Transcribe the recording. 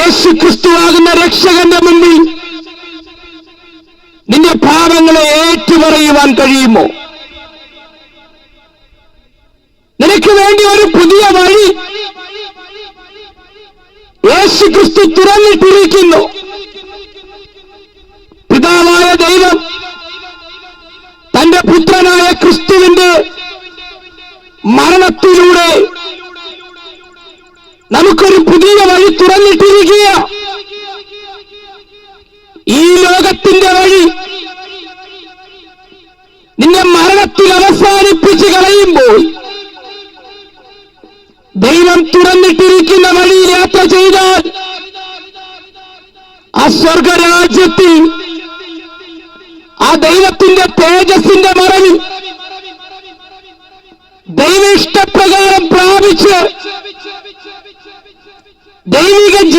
യേശു ക്രിസ്തുവാകുന്ന രക്ഷകന്റെ മുന്നിൽ നിന്റെ പാപങ്ങളെ ഏറ്റുപറയുവാൻ കഴിയുമോ? നിനക്ക് വേണ്ടി ഒരു പുതിയ വഴി യേശു ക്രിസ്തു തുറന്നിട്ടിരിക്കുന്നു. പിതാവായ ദൈവം തന്റെ പുത്രനായ ക്രിസ്തുവിന്റെ മരണത്തിലൂടെ നമുക്കൊരു പുതിയ വഴി തുറന്നിട്ടിരിക്കുക ഈ ലോകത്തിന്റെ വഴി നിന്നെ മരണത്തിൽ അവസാനിപ്പിച്ച് കളയുമ്പോൾ ദൈവം തുറന്നിട്ടിരിക്കുന്ന വഴിയിൽ യാത്ര ചെയ്താൽ ആ സ്വർഗരാജ്യത്തിൽ ആ ദൈവത്തിന്റെ തേജസിന്റെ മറവിൽ ദൈവ ഇഷ്ടപ്രകാരം പ്രാപിച്ച് దైవిక